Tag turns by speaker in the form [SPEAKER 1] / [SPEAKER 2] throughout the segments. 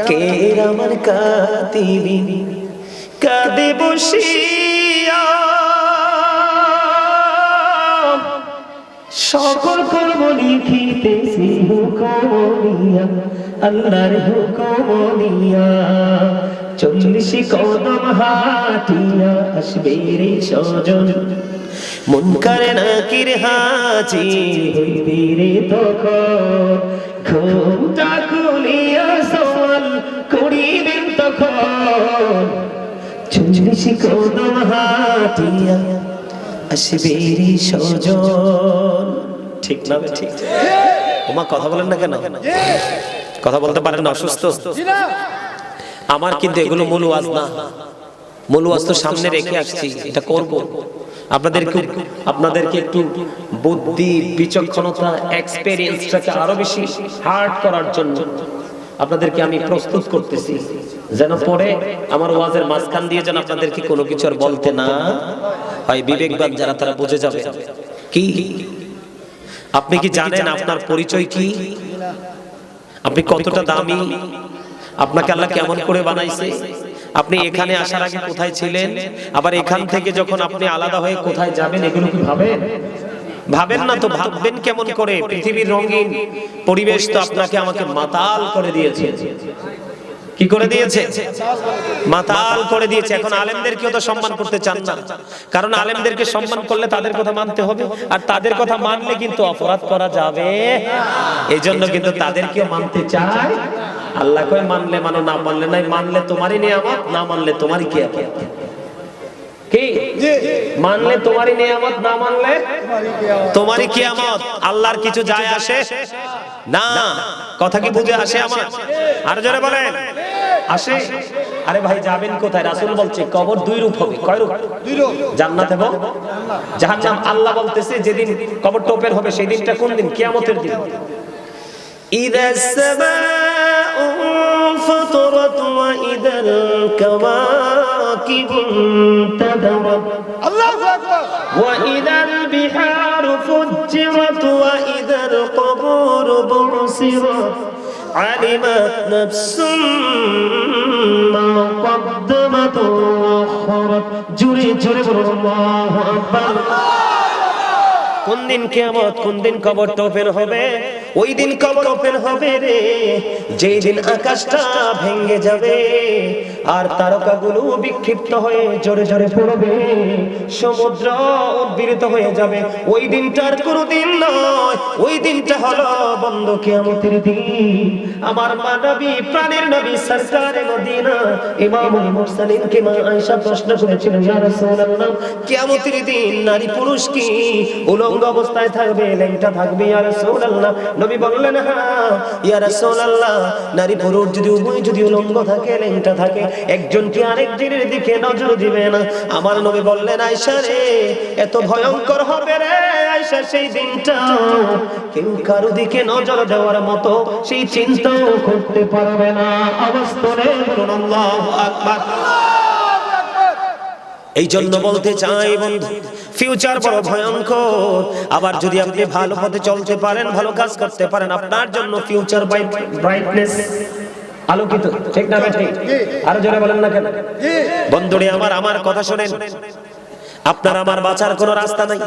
[SPEAKER 1] কে আমার কাতিবি কাঁদে বসিয়া সকল কর্ম লিখিতেছি হুকমিয়া আল্লাহর হুকমিয়া চল্লিশ কদম হাটিয়া আসবে রে সজন মন করে না কির হাজি হইবি রে তখন। ঘুমটা খুলিয়া সওয়াল করিবেন তখন। চল্লিশ কদম হাটিয়া আসবে রে সজন ঠিক না ঠিক। ওমা কথা বলেন না কেন? কথা বলতে পারেন না অসুস্থ। আমার কিন্তু এগুলো মূল ওয়াজ না। মূল ওয়াজ তো সামনে রেখে আসছি এটা করব। আপনাদেরকে আপনাদেরকে একটু বুদ্ধি বিচক্ষণতা এক্সপেরিয়েন্সটাকে আরও বেশি হার্ড করার জন্য আপনাদেরকে আমি প্রস্তুত করতেছি। যেন পরে আমার ওয়াজের মাঝখান দিয়ে যেন আপনাদেরকে কোনো কিছু আর বলতে না হয়। বিবেকবান যারা তারা বুঝে যাবে। কি? আপনি কি জানেন আপনার পরিচয় কি? আপনি কতটা দামি? আপনাকে আল্লাহ কেমন করে বানাইছে? আপনি এখানে আসার আগে কোথায় ছিলেন? আবার এখান থেকে যখন আপনি আলাদা হয়ে কোথায় যাবেন এগুলো কি ভাবেন? ভাবেন না তো ভাববেন কেমন করে? পৃথিবীর রঙিন পরিবেশ তো আপনাকে আমাকে মাতাল করে দিয়েছে। কি করে দিয়েছে? মাতাল করে দিয়েছে। এখন আলেমদেরকেও তো সম্মান করতে চান না। কারণ আলেমদেরকে সম্মান করলে তাদের কথা মানতে হবে। আর তাদের কথা মানলে কিন্তু অপরাধ করা যাবে। এই জন্য কিন্তু তাদেরকেও মানতে চায়। আল্লাহ কয় মানলে মানো না মানলে নাই মানলে তোমারই নিয়ামত না মানলে তোমারই কি আল্লাহ বলতেছে যেদিন কবর টোপের হবে সেই দিনটা কোন দিন? কিয়ামতের দিন। وإذا الكواكب انتدرت.
[SPEAKER 2] الله أكبر.
[SPEAKER 1] وإذا البحار فجرت وإذا القبور بعثرت علمت نفس ما قدمت وأخرت. جري جري الله أكبر. الله কোন দিন কেমত কোন দিন কবর ওপেন হবে? ওই দিন কবর ওপেন হবে রে। যেই দিন আকাশটা ভেঙে যাবে, আর তারকাগুলো বিক্ষিপ্ত হয়ে জোরে জোরে পড়বে, সমুদ্র উদ্বিরিত হয়ে যাবে। ওই দিনটার কোনো দিন নয়, ওই দিনটা হলো বন্ধ কিয়ামতের দিন। আমার মানবী প্রাণের নবী, সরকারে মদিনা ইমামুল মুরসালিন কে মা আয়েশা প্রশ্ন করেছিলেন ইয়া রাসূলুল্লাহ, কিয়ামতের দিন নারী পুরুষ কি উলঙ্গ অবস্থায় থাকবে লেংটা থাকবে ইয়া রাসূলুল্লাহ। নবী বললেন হ্যাঁ ইয়া রাসূলুল্লাহ নারী পুরুষ যদি উভয় যদি উলঙ্গ থাকে লেংটা থাকে একজন কি আরেকজনের দিকে নজর দিবে না? আমার নবী বললেন আয়েশা রে এত ভয়ঙ্কর হবে রে আয়েশা সেই দিনটা। কেউ কারও দিকে নজর দেওয়ার মতো সেই চিন্তাও করতে পারবে না। অবস্থরে বলুন আল্লাহু আকবার। এই জন্য বলতে চাই বন্ধু ফিউচার বড় ভয়ঙ্কর। আবার যদি আপনি ভালো পথে চলতে পারেন ভালো কাজ করতে পারেন আপনার জন্য ফিউচার ব্রাইটনেস আলোকিত। ঠিক না ঠিক? আরও জোরে বলেন না কেন? বন্ধুরে আমার আমার কথা শোনেন। আপনার আমার বাঁচার কোনো রাস্তা নাই।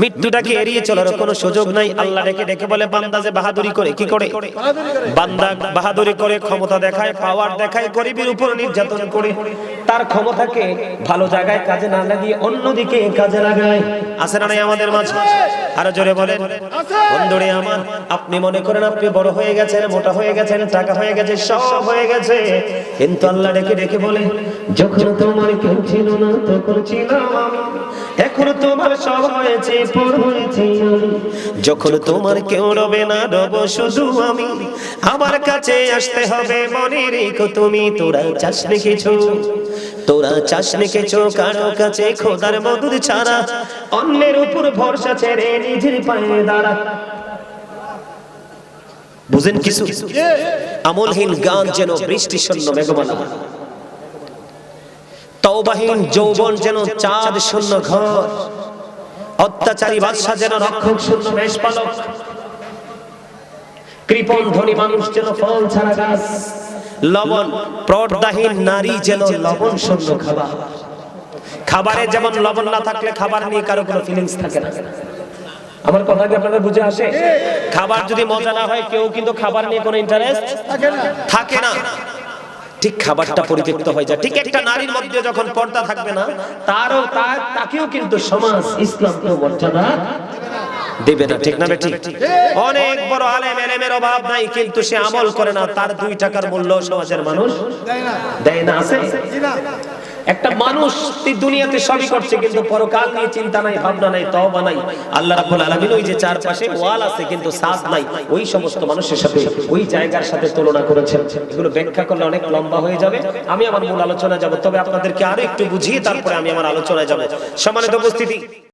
[SPEAKER 1] মৃত্যুটাকে এড়িয়ে চলার কোনো সুযোগ নাই। আল্লাহ ডেকে ডেকে বলে, বান্দা যে বাহাদুরি করে, কি করে? বান্দা বাহাদুরি করে, ক্ষমতা দেখায় পাওয়ার দেখায়, গরিবের উপর নির্যাতন করে। তার ক্ষমতাকে ভালো জায়গায় কাজে না লাগিয়ে অন্যদিকে কাজে লাগায়। আছে না নাই আমাদের মাঝে? আরও জোরে বলেন। বন্ধুরে আমার, আপনি মনে করেন আপনি বড় হয়ে গেছেন, মোটা হয়ে গেছেন টাকা হয়ে গেছে, সব হয়ে গেছে। কিন্তু আল্লাহ ডেকে ডেকে বলে, যখন তোমার কেউ ছিল না, তখন ছিলাম আমি। এখন তোমার সব হয়েছে পর হয়েছে যখন তোমার কেউ রবে না রব শুধু আমি। আমার কাছে আসতে হবে মনে রেখো তুমি তোরা চাসনি কিছু। তোরা চাসনি কিছু কারও কাছে খোদার মধুর ছাড়া। অন্যের উপর ভরসা ছেড়ে নিজের পায়ে দাঁড়া। বুঝেন কিছু? আমলহীন গান যেন বৃষ্টি শূন্য মেঘমালা। তৌবাহীন যৌবন যেন চাঁদ শূন্য ঘর। অত্যাচারী বাদশা যেন রক্ষক শূন্য মেষপালক। কৃপণ ধনী মানুষ যেন ফল ছাড়া গাছ। লবণ পর্দাহীন নারী যেন লবণ শূন্য খাবার। খাবারে। যেমন লবণ না থাকলে খাবার নিয়ে কারও কোনো ফিলিংস থাকে না। আমার কথা কি আপনাদের বুঝে আসে? খাবার যদি মজা না হয় কেউ কিন্তু খাবার নিয়ে কোনো ইন্টারেস্ট থাকে না। ঠিক খাবারটা পরিত্যক্ত হয়ে যায়। ঠিক একটা নারীর মধ্যে যখন পর্দা থাকবে না, তারও তার তাকেও কিন্তু সমাজ ইসলাম কেউ মর্যাদা দেবে না। ঠিক না ঠিক অনেক বড় অভাব নাই, কিন্তু সে আমল করে না। তার দুই টাকার মূল্য সমাজের মানুষ দেয় না, আছে? একটা মানুষ এই দুনিয়াতে সবই করছে, কিন্তু পরকাল নিয়ে চিন্তা নাই, ভাবনা নাই, তওবা নাই। আল্লাহ রাব্বুল আলামিন ওই যে চারপাশে ওয়াল আছে, কিন্তু সাজ নাই। ওই সমস্ত মানুষের সাথে, ওই জায়গার সাথে তুলনা করেছেন। এগুলো ব্যাখ্যা করলে অনেক লম্বা হয়ে যাবে। আমি আমার মূল আলোচনা যাব। তবে আপনাদেরকে আরও একটু বুঝিয়ে তারপরে আমি আমার আলোচনায় যাব। সম্মানিত উপস্থিতি।